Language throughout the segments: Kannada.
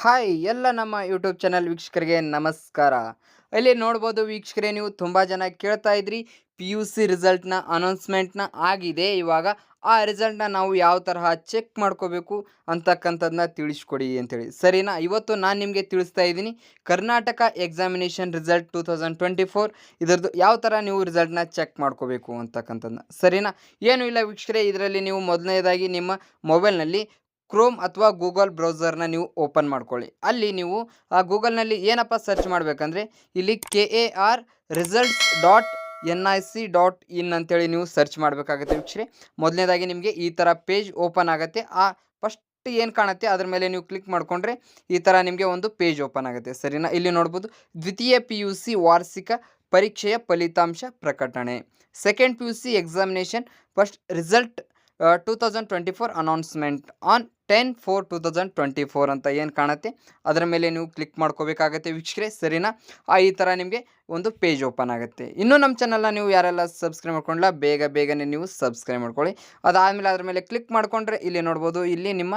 ಹಾಯ್, ಎಲ್ಲ ನಮ್ಮ ಯೂಟ್ಯೂಬ್ ಚಾನಲ್ ವೀಕ್ಷಕರಿಗೆ ನಮಸ್ಕಾರ. ಇಲ್ಲಿ ನೋಡ್ಬೋದು ವೀಕ್ಷಕರೇ, ನೀವು ತುಂಬ ಜನ ಕೇಳ್ತಾ ಇದ್ರಿ ಪಿ ಯು ಸಿ ರಿಸಲ್ಟ್ನ ಅನೌನ್ಸ್ಮೆಂಟ್ನ ಆಗಿದೆ. ಇವಾಗ ಆ ರಿಸಲ್ಟ್ನ ನಾವು ಯಾವ ತರಹ ಚೆಕ್ ಮಾಡ್ಕೋಬೇಕು ಅಂತಕ್ಕಂಥದ್ದನ್ನ ತಿಳಿಸ್ಕೊಡಿ ಅಂತೇಳಿ. ಸರಿನಾ? ಇವತ್ತು ನಾನು ನಿಮಗೆ ತಿಳಿಸ್ತಾ ಇದ್ದೀನಿ, Karnataka examination result two thousand twenty four ಇದರದ್ದು ಯಾವ ಥರ ನೀವು ರಿಸಲ್ಟ್ನ ಚೆಕ್ ಮಾಡ್ಕೋಬೇಕು ಅಂತಕ್ಕಂಥದ್ದನ್ನ ಸರಿನಾ? ಏನೂ ಇಲ್ಲ ವೀಕ್ಷಕರೇ, ಇದರಲ್ಲಿ ನೀವು ಮೊದಲನೇದಾಗಿ ನಿಮ್ಮ ಮೊಬೈಲ್ನಲ್ಲಿ ಕ್ರೋಮ್ ಅಥವಾ ಗೂಗಲ್ ಬ್ರೌಸರ್ನ ನೀವು ಓಪನ್ ಮಾಡ್ಕೊಳ್ಳಿ. ಅಲ್ಲಿ ನೀವು, ಆ ಗೂಗಲ್ನಲ್ಲಿ ಏನಪ್ಪ ಸರ್ಚ್ ಮಾಡಬೇಕಂದ್ರೆ, ಇಲ್ಲಿ K A R results dot N I C dot in ಅಂತೇಳಿ ನೀವು ಸರ್ಚ್ ಮಾಡಬೇಕಾಗುತ್ತೆ ವೀಕ್ಷರೆ. ಮೊದಲನೇದಾಗಿ ನಿಮಗೆ ಈ ಥರ ಪೇಜ್ ಓಪನ್ ಆಗುತ್ತೆ. ಆ ಫಸ್ಟ್ ಏನು ಕಾಣುತ್ತೆ, ಅದ್ರ ಮೇಲೆ ನೀವು ಕ್ಲಿಕ್ ಮಾಡಿಕೊಂಡ್ರೆ ಈ ಥರ ನಿಮಗೆ ಒಂದು ಪೇಜ್ ಓಪನ್ ಆಗುತ್ತೆ. ಸರಿನಾ? ಇಲ್ಲಿ ನೋಡ್ಬೋದು, ದ್ವಿತೀಯ ಪಿ ಯು ಸಿ ವಾರ್ಷಿಕ ಪರೀಕ್ಷೆಯ ಫಲಿತಾಂಶ ಪ್ರಕಟಣೆ. Second P U C examination first result two thousand twenty four announcement on ten four two thousand twenty four ಅಂತ ಏನು ಕಾಣುತ್ತೆ? ಅದರ ಮೇಲೆ ನೀವು ಕ್ಲಿಕ್ ಮಾಡ್ಕೋಬೇಕಾಗತ್ತೆ ವೀಕ್ಷಕರೇ. ಸರಿನಾ? ಈ ಥರ ನಿಮಗೆ ಒಂದು ಪೇಜ್ ಓಪನ್ ಆಗುತ್ತೆ. ಇನ್ನೂ ನಮ್ಮ ಚಾನಲ್ನ ನೀವು ಯಾರೆಲ್ಲ ಸಬ್ಸ್ಕ್ರೈಬ್ ಮಾಡ್ಕೊಂಡಿಲ್ಲ ಬೇಗ ಬೇಗನೆ ನೀವು ಸಬ್ಸ್ಕ್ರೈಬ್ ಮಾಡ್ಕೊಳ್ಳಿ. ಅದಾದಮೇಲೆ ಅದ್ರ ಮೇಲೆ ಕ್ಲಿಕ್ ಮಾಡಿಕೊಂಡ್ರೆ ಇಲ್ಲಿ ನೋಡ್ಬೋದು, ಇಲ್ಲಿ ನಿಮ್ಮ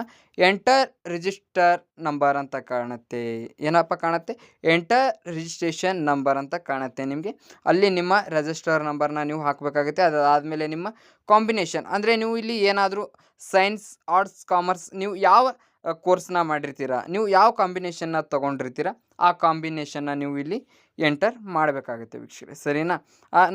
ಎಂಟರ್ ರಿಜಿಸ್ಟರ್ ನಂಬರ್ ಅಂತ ಕಾಣುತ್ತೆ. ಏನಪ್ಪ ಕಾಣುತ್ತೆ? ಎಂಟರ್ ರಿಜಿಸ್ಟ್ರೇಷನ್ ನಂಬರ್ ಅಂತ ಕಾಣುತ್ತೆ ನಿಮಗೆ. ಅಲ್ಲಿ ನಿಮ್ಮ ರಿಜಿಸ್ಟರ್ ನಂಬರ್ನ ನೀವು ಹಾಕಬೇಕಾಗುತ್ತೆ. ಅದಾದಮೇಲೆ ನಿಮ್ಮ ಕಾಂಬಿನೇಷನ್ ಅಂದರೆ ನೀವು ಇಲ್ಲಿ ಏನಾದರೂ ಸೈನ್ಸ್ ಆರ್ಟ್ಸ್ ಕಾಮರ್ಸ್ ನೀವು ಯಾವ ಕೋರ್ಸ್ನ ಮಾಡಿರ್ತೀರ? ನೀವು ಯಾವ ಕಾಂಬಿನೇಷನ್ನ ತೊಗೊಂಡಿರ್ತೀರ? ಆ ಕಾಂಬಿನೇಷನ್ನ ನೀವು ಇಲ್ಲಿ ಎಂಟರ್ ಮಾಡಬೇಕಾಗುತ್ತೆ ವೀಕ್ಷಕರೇ. ಸರಿನಾ?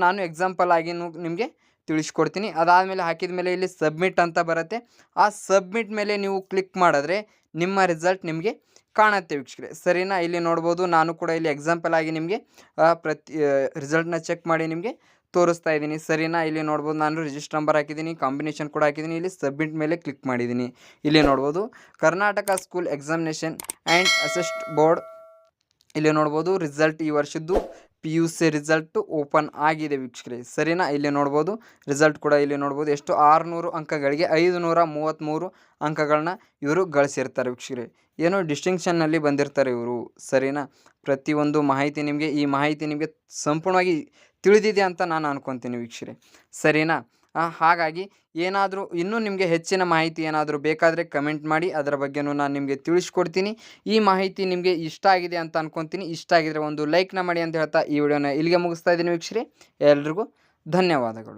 ನಾನು ಎಕ್ಸಾಂಪಲ್ ಆಗಿ ನಿಮಗೆ ತಿಳಿಸ್ಕೊಡ್ತೀನಿ. ಅದಾದಮೇಲೆ ಹಾಕಿದ ಮೇಲೆ ಇಲ್ಲಿ ಸಬ್ಮಿಟ್ ಅಂತ ಬರುತ್ತೆ. ಆ ಸಬ್ಮಿಟ್ ಮೇಲೆ ನೀವು ಕ್ಲಿಕ್ ಮಾಡಿದ್ರೆ ನಿಮ್ಮ ರಿಸಲ್ಟ್ ನಿಮಗೆ ಕಾಣುತ್ತೆ ವೀಕ್ಷಕರೇ. ಸರಿನಾ? ಇಲ್ಲಿ ನೋಡ್ಬೋದು, ನಾನು ಕೂಡ ಇಲ್ಲಿ ಎಕ್ಸಾಂಪಲ್ ಆಗಿ ನಿಮಗೆ ಪ್ರತಿ ರಿಸಲ್ಟ್ನ ಚೆಕ್ ಮಾಡಿ ನಿಮಗೆ ತೋರಿಸ್ತಾ ಇದ್ದೀನಿ. ಸರಿನಾ? ಇಲ್ಲಿ ನೋಡ್ಬೋದು ನಾನು ರಿಜಿಸ್ಟರ್ ನಂಬರ್ ಹಾಕಿದ್ದೀನಿ ಕಾಂಬಿನೇಷನ್ ಕೂಡ ಹಾಕಿದ್ದೀನಿ. ಇಲ್ಲಿ ಸಬ್ಮಿಟ್ ಮೇಲೆ ಕ್ಲಿಕ್ ಮಾಡಿದ್ದೀನಿ. ಇಲ್ಲಿ ನೋಡ್ಬೋದು, Karnataka school examination and assessment board ಇಲ್ಲಿ ನೋಡ್ಬೋದು. ರಿಸಲ್ಟ್ ಈ ವರ್ಷದ್ದು P U C result open ಆಗಿದೆ ವೀಕ್ಷಕರೇ. ಸರಿನಾ? ಇಲ್ಲಿ ನೋಡ್ಬೋದು. ರಿಸಲ್ಟ್ ಕೂಡ ಇಲ್ಲಿ ನೋಡ್ಬೋದು. ಎಷ್ಟು? ಆರುನೂರು ಅಂಕಗಳಿಗೆ ಐದು ನೂರ ಮೂವತ್ತ್ಮೂರು ಅಂಕಗಳನ್ನ ಇವರು ಗಳಿಸಿರ್ತಾರೆ ವೀಕ್ಷಕರೇ. ಏನೋ ಡಿಸ್ಟಿಂಕ್ಷನ್ನಲ್ಲಿ ಬಂದಿರ್ತಾರೆ ಇವರು. ಸರಿನಾ? ಪ್ರತಿಯೊಂದು ಮಾಹಿತಿ ನಿಮಗೆ ಈ ಮಾಹಿತಿ ನಿಮಗೆ ಸಂಪೂರ್ಣವಾಗಿ ತಿಳಿದಿದೆ ಅಂತ ನಾನು ಅನ್ಕೊತೀನಿ ವೀಕ್ಷಕರೇ. ಸರಿನಾ? ಹಾಗಾಗಿ ಏನಾದರೂ ಇನ್ನೂ ನಿಮಗೆ ಹೆಚ್ಚಿನ ಮಾಹಿತಿ ಏನಾದರೂ ಬೇಕಾದರೆ ಕಮೆಂಟ್ ಮಾಡಿ, ಅದರ ಬಗ್ಗೆನೂ ನಾನು ನಿಮಗೆ ತಿಳಿಸ್ಕೊಡ್ತೀನಿ. ಈ ಮಾಹಿತಿ ನಿಮಗೆ ಇಷ್ಟ ಆಗಿದೆ ಅಂತ ಅನ್ಕೊತೀನಿ. ಇಷ್ಟ ಆಗಿದ್ರೆ ಒಂದು ಲೈಕ್ನ ಮಾಡಿ ಅಂತ ಹೇಳ್ತಾ ಈ ವಿಡಿಯೋನ ಇಲ್ಲಿಗೆ ಮುಗಿಸ್ತಾ ಇದ್ದೀನಿ ವೀಕ್ಷರಿ. ಎಲ್ರಿಗೂ ಧನ್ಯವಾದಗಳು.